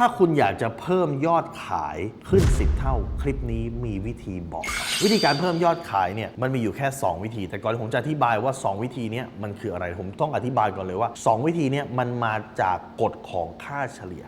ถ้าคุณอยากจะเพิ่มยอดขายขึ้น 10 เท่า คลิปนี้มีวิธีบอก วิธีการเพิ่มยอดขายเนี่ยมันมีอยู่แค่ 2 วิธี แต่ก่อนผมจะอธิบายว่า 2 วิธีเนี้มันคืออะไรผมต้องอธิบายก่อนเลยว่า 2 วิธีเนี้มันมาจากกฎของค่าเฉลี่ย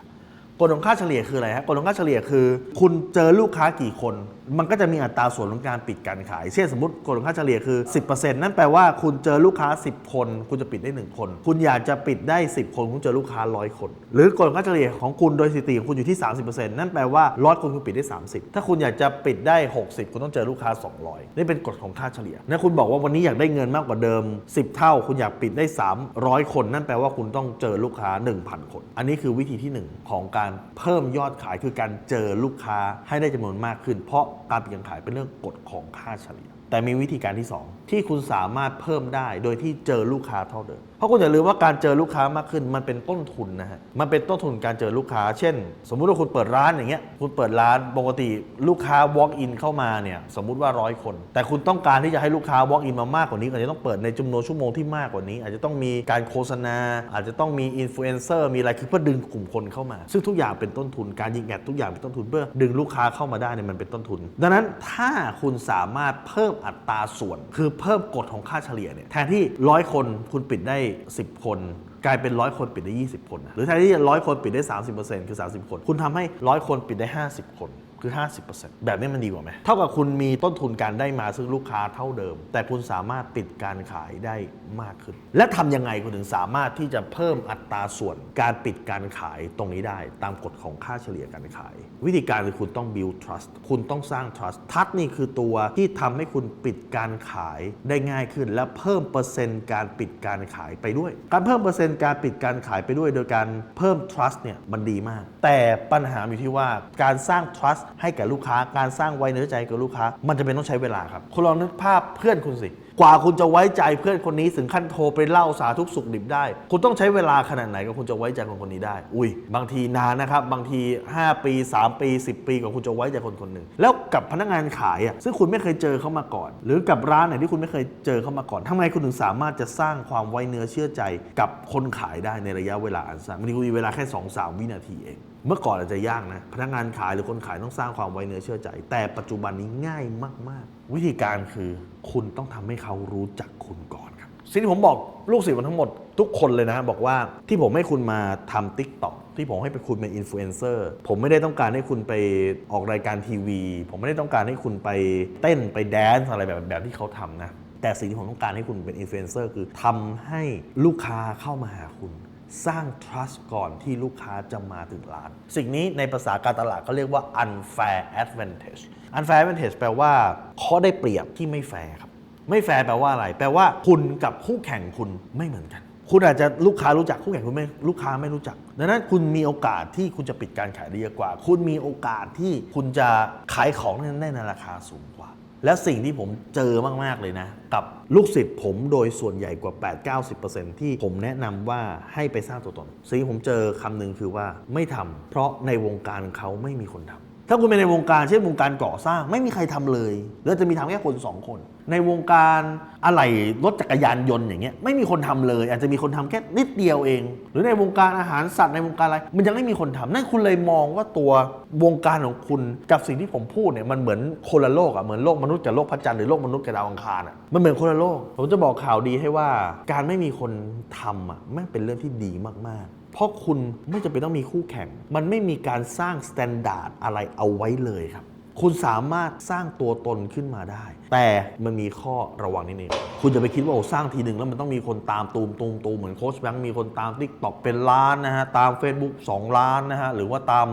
กฎของค่าเฉลี่ยคืออะไรฮะกฎของค่าเฉลี่ยคือ คุณเจอลูกค้ากี่คน มันก็จะมีอัตราส่วนของการปิดการขาย เช่นสมมติกฎของค่าเฉลี่ยคือ 10%นั่นแปลว่าคุณเจอลูกค้า 10 คน คุณจะปิดได้ 1 คน คุณอยากจะปิดได้ 10 คนคุณเจอลูกค้า 100 คน หรือกฎของค่าเฉลี่ยของคุณโดยสถิติของคุณอยู่ที่ 30%นั่นแปลว่า100คนคุณปิดได้ 30 ถ้าคุณอยากจะปิดได้ 60 คุณต้องเจอลูกค้า 200 นี่เป็นกฎของค่าเฉลี่ยนะคุณบอกว่าวันนี้อยากได้เงินมากกว่าเดิม 10 เท่า คุณอยากปิดได้ 300 คน นั่นแปลว่าคุณต้องเจอลูกค้า 1,000 คน อันนี้คือวิธีที่หนึ่งของการเพิ่มยอดขายคือการเจอลูกค้าให้ได้จำนวนมากขึ้น เพราะการปิดการขายเป็นเรื่องกฎของค่าเฉลี่ย แต่มีวิธีการที่ 2 ที่คุณสามารถเพิ่มได้โดยที่เจอลูกค้าเท่าเดิม เพราะคุณอย่าลืมว่าการเจอลูกค้ามากขึ้นมันเป็นต้นทุนนะฮะ มันเป็นต้นทุนการเจอลูกค้า เช่น สมมุติว่าคุณเปิดร้านอย่างเงี้ย คุณเปิดร้านปกติลูกค้า walk in เข้ามาเนี่ยสมมุติว่าร้อยคน แต่คุณต้องการที่จะให้ลูกค้า walk in มามากกว่านี้อาจจะต้องเปิดในจำนวนชั่วโมงที่มากกว่านี้ อาจจะต้องมีการโฆษณา อาจจะต้องมีอินฟลูเอนเซอร์มีอะไรคือเพื่อดึงกลุ่มคนเข้ามา ซึ่งทุกอย่างเป็นต้นทุนการยิงแอดทุกอย่างเป็นต้นทุนเพื่อดึงลูกค้าเข้ามาได้เนี่ยมันเป็นต้นทุน ดังนั้นถ้าคุณสามารถเพิ่มอัตราส่วน คือเพิ่มกฎของค่าเฉลี่ยเนี่ยแทนที่ร้อยคนคุณปิดได้ 10 คน กลายเป็นร้อยคนปิดได้ 20 คนนะหรือแทนที่ร้อยคนปิดได้ 30%คือ 30 คน คุณทำให้ร้อยคนปิดได้ 50 คน คือ 50%แบบนี้มันดีกว่าไหม เท่ากับคุณมีต้นทุนการได้มาซึ่งลูกค้าเท่าเดิม แต่คุณสามารถปิดการขายได้มากขึ้น และทำยังไงคุณถึงสามารถที่จะเพิ่มอัตราส่วนการปิดการขายตรงนี้ได้ ตามกฎของค่าเฉลี่ยการขาย วิธีการคือคุณต้อง build trust คุณต้องสร้าง trust trust นี่คือตัวที่ทำให้คุณปิดการขายได้ง่ายขึ้น และเพิ่มเปอร์เซ็นต์การปิดการขายไปด้วย การเพิ่มเปอร์เซ็นต์การปิดการขายไปด้วย โดยการเพิ่ม trust เนี่ยมันดีมาก แต่ปัญหาอยู่ที่ว่าการสร้าง trust ให้แก่ลูกค้าการสร้างไว้เนื้อใจกับลูกค้า มันจะเป็นต้องใช้เวลาครับคุณลองนึกภาพเพื่อนคุณสิ กว่าคุณจะไว้ใจเพื่อนคนนี้ถึงขั้นโทรไปเล่าสาทุกสุขดิบได้ คุณต้องใช้เวลาขนาดไหนก็คุณจะไว้ใจคนคนนี้ได้ อุ้ย บางทีนานนะครับ บางที 5 ปี 3 ปี 10 ปีกว่าคุณจะไว้ใจคนคนหนึ่ง แล้วกับพนักงานขายอะ ซึ่งคุณไม่เคยเจอเขามาก่อน หรือกับร้านไหนที่คุณไม่เคยเจอเขามาก่อนทำไมคุณถึงสามารถจะสร้างความไว้เนื้อเชื่อใจกับคนขายได้ในระยะเวลาอันสั้นบางทีคุณมีเวลาแค่2-3วินาทีเองเมื่อก่อนอาจจะยากนะ พนักงานขายหรือคนขายต้องสร้างความไว้เนื้อเชื่อใจ แต่ปัจจุบันนี้ง่ายมาก ๆ วิธีการคือคุณต้องทำให้เขารู้จักคุณก่อนครับสิ่งที่ผมบอกลูกศิษย์มันทั้งหมดทุกคนเลยนะบอกว่าที่ผมให้คุณมาทำติ๊กต็อกที่ผมให้ไปคุณเป็นอินฟลูเอนเซอร์ผมไม่ได้ต้องการให้คุณไปออกรายการทีวี ผมไม่ได้ต้องการให้คุณไปเต้นไปแดนซ์อะไรแบบแบบที่เขาทำนะแต่สิ่งที่ผมต้องการให้คุณเป็นอินฟลูเอนเซอร์คือทำให้ลูกค้าเข้ามาหาคุณ สร้าง trust ก่อนที่ลูกค้าจะมาถึงร้าน สิ่งนี้ในภาษาการตลาดเขาเรียกว่า unfair advantage unfair advantage แปลว่าข้อได้เปรียบที่ไม่แฟร์ครับ ไม่แฟร์แปลว่าอะไร แปลว่าคุณกับคู่แข่งคุณไม่เหมือนกัน คุณอาจจะลูกค้ารู้จักคู่แข่งคุณไม่ลูกค้าไม่รู้จัก ดังนั้นคุณมีโอกาสที่คุณจะปิดการขายได้เยอะกว่า คุณมีโอกาสที่คุณจะขายของได้ในราคาสูงกว่า และสิ่งที่ผมเจอมาก ๆ เลยนะ กับลูกศิษย์ผมโดยส่วนใหญ่กว่า 8-90%ที่ผมแนะนำว่าให้ไปสร้างตัวตน สิ่งที่ผมเจอคำหนึ่งคือว่าไม่ทำเพราะในวงการเขาไม่มีคนทำถ้าคุณเป็นในวงการเช่นวงการก่อสร้าง ไม่มีใครทำเลยแล้วจะมีทำแค่คนสองคนในวงการอะไหล่รถจักรยานยนต์อย่างเงี้ยไม่มีคนทำเลย อาจจะมีคนทำแค่นิดเดียวเอง หรือในวงการอาหารสัตว์ในวงการอะไร มันยังไม่มีคนทำนั่นคุณเลยมองว่าตัววงการของคุณกับสิ่งที่ผมพูดเนี่ยมันเหมือนคนละโลกอะเหมือนโลกมนุษย์กับโลกพระจันทร์หรือโลกมนุษย์กับดาวอังคารอะมันเหมือนคนละโลก ผมจะบอกข่าวดีให้ว่า การไม่มีคนทำอะแม่เป็นเรื่องที่ดีมากๆ เพราะคุณไม่จำเป็นต้องมีคู่แข่ง มันไม่มีการสร้างสแตนดาร์ดอะไรเอาไว้เลยครับ คุณสามารถสร้างตัวตนขึ้นมาได้ แต่มันมีข้อระวังนิดนึงคุณจะไปคิดว่าโอ้สร้างทีหนึ่งแล้วมันต้องมีคนตามตูมตูมตูมเหมือนโค้ชแบงค์มีคนตามทิกตอกเป็นล้านนะฮะตาม Facebook 2 ล้านนะฮะหรือว่าตาม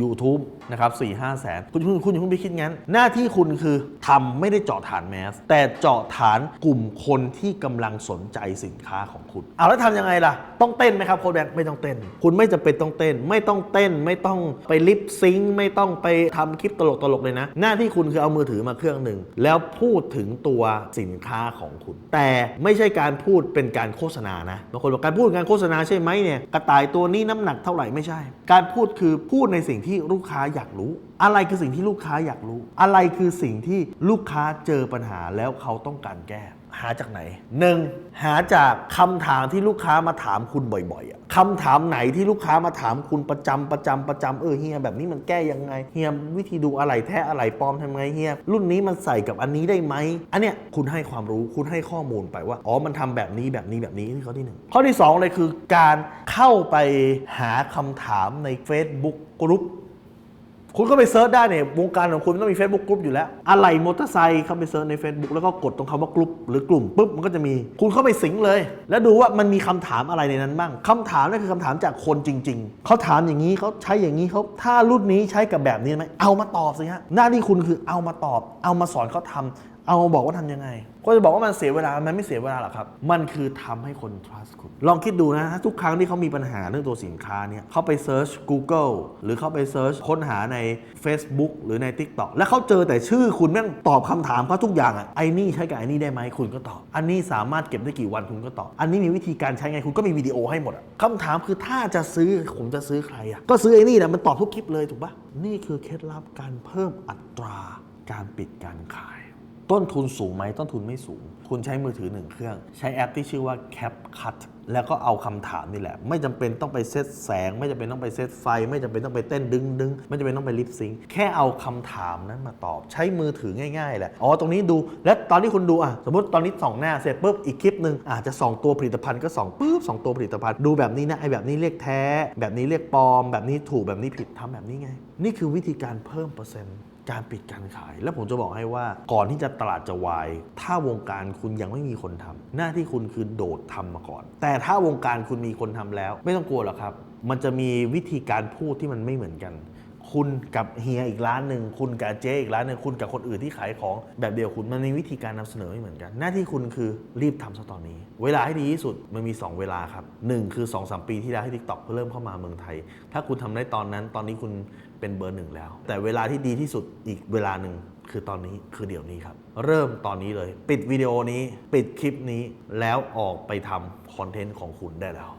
YouTube นะครับ4 5แสนคุณคุณคุณอย่าเพิ่งไปคิดงั้น หน้าที่คุณคือทำไม่ได้เจาะฐานแมส แต่เจาะฐานกลุ่มคนที่กำลังสนใจสินค้าของคุณเอาแล้วทำยังไงล่ะ ต้องเต้นไหมครับโค้ชแบงค์ไม่ต้องเต้น คุณไม่จำเป็นต้องเต้น ไม่ต้องเต้น ไม่ต้องไปลิปซิงค์ไม่ต้องไปทำคลิปตลกๆเลยนะ หน้าที่คุณคือเอามือถือมาเครื่องหนึ่งแล้วพูดถึงตัวสินค้าของคุณ แต่ไม่ใช่การพูดเป็นการโฆษณานะบางคนบอกการพูดการโฆษณาใช่ไหมเนี่ยกระต่ายตัวนี้น้ำหนักเท่าไหร่ไม่ใช่ การพูดคือพูดในสิ่งที่ลูกค้าอยากรู้ อะไรคือสิ่งที่ลูกค้าอยากรู้ อะไรคือสิ่งที่ลูกค้าเจอปัญหาแล้วเขาต้องการแก้ หาจากไหนหนึ่งหาจากคำถามที่ลูกค้ามาถามคุณบ่อยๆอะคำถามไหนที่ลูกค้ามาถามคุณประจำประจำประจำเออเฮียแบบนี้มันแก้ยังไงเฮียวิธีดูอะไรแท้อะไรปลอมทำไงเฮียรุ่นนี้มันใส่กับอันนี้ได้ไหมอันเนี้ยคุณให้ความรู้คุณให้ข้อมูลไปว่าอ๋อมันทำแบบนี้แบบนี้แบบนี้นี่ข้อที่หนึ่งข้อที่สองเลยคือการ เข้าไปหาคำถามใน Facebook กรุ๊ปคุณก็ไปเซิร์ชได้เนี่ยวงการของคุณต้องมี Facebook กลุ่มอยู่แล้ว อะไรมอเตอร์ไซค์เข้าไปเซิร์ชใน Facebook แล้วก็กดตรงคำว่ากลุ่มหรือกลุ่มปุ๊บมันก็จะมี คุณเข้าไปสิงเลย แล้วดูว่ามันมีคำถามอะไรในนั้นบ้างคำถามนั่นคือคำถามจากคนจริง ๆ เขาถามอย่างนี้เขาใช้อย่างนี้เขาถ้ารุ่นนี้ใช้กับแบบนี้ไหมเอามาตอบสิฮะหน้าที่คุณคือเอามาตอบ เอามาสอนเขาทำ เอาบอกว่าทำยังไง ก็จะบอกว่ามันเสียเวลา มันไม่เสียเวลาหรอกครับ มันคือทำให้คน trust คุณ ลองคิดดูนะ ทุกครั้งที่เขามีปัญหาเรื่องตัวสินค้าเนี่ยเขาไป search Google หรือเขาไป search ค้นหาใน Facebook หรือใน TikTok แล้วเขาเจอแต่ชื่อคุณแม่งตอบคำถามเขาทุกอย่างอะไอ้นี่ใช้กับไอ้นี่ได้ไหมคุณก็ตอบ อันนี้สามารถเก็บได้กี่วันคุณก็ตอบ อันนี้มีวิธีการใช้ไงคุณก็มีวิดีโอให้หมดอะคำถามคือถ้าจะซื้อผมจะซื้อใครอะก็ซื้อไอ้นี่แหละมันตอบทุกคลิปเลยถูกปะนี่คือเคล็ดลับการเพิ่มอัตราการปิดการขาย ต้นทุนสูงไหมต้นทุนไม่สูง คุณใช้มือถือหนึ่งเครื่อง ใช้แอปที่ชื่อว่า CapCut แล้วก็เอาคำถามนี่แหละ ไม่จำเป็นต้องไปเซตแสง ไม่จำเป็นต้องไปเซตไฟ ไม่จำเป็นต้องไปเต้นดึงดึงไม่จำเป็นต้องไปลิปซิงค์แค่เอาคำถามนั้นมาตอบ ใช้มือถือง่ายๆแหละอ๋อตรงนี้ดู และตอนที่คุณดูอะสมมติตอนนี้ส่องหน้าเสร็จปุ๊บอีกคลิปหนึ่งอาจจะส่องตัวผลิตภัณฑ์ก็ส่องปุ๊บส่องตัวผลิตภัณฑ์ดูแบบนี้นะไอแบบนี้เรียกแท้ แบบนี้เรียกปลอม แบบนี้ถูกแบบนี้ผิดทำแบบนี้ไง นี่คือวิธีการเพิ่มเปอร์เซ็นต์ การปิดการขาย แล้วผมจะบอกให้ว่าก่อนที่จะตลาดจะวาย ถ้าวงการคุณยังไม่มีคนทำหน้าที่คุณคือโดดทำมาก่อน แต่ถ้าวงการคุณมีคนทำแล้ว ไม่ต้องกลัวหรอกครับ มันจะมีวิธีการพูดที่มันไม่เหมือนกัน คุณกับเฮียอีกร้านหนึ่งคุณกับเจ๊อีกร้านหนึ่งคุณกับคนอื่นที่ขายของแบบเดียวคุณมันมีวิธีการนำเสนอไม่เหมือนกัน หน้าที่คุณคือรีบทำซะตอนนี้ เวลาให้ดีที่สุดมันมี 2 เวลาครับหนึ่งคือ2อสปีที่แล้วที่ TikTok เริ่มเข้ามาเมืองไทย ถ้าคุณทำได้ตอนนั้นตอนนี้คุณเป็นเบอร์หนึ่งแล้ว แต่เวลาที่ดีที่สุดอีกเวลาหนึ่งคือตอนนี้คือเดี๋ยวนี้ครับ เริ่มตอนนี้เลย ปิดวิดีโอนี้ปิดคลิปนี้แล้วออกไปทำคอนเทนต์ของคุณได้แล้ว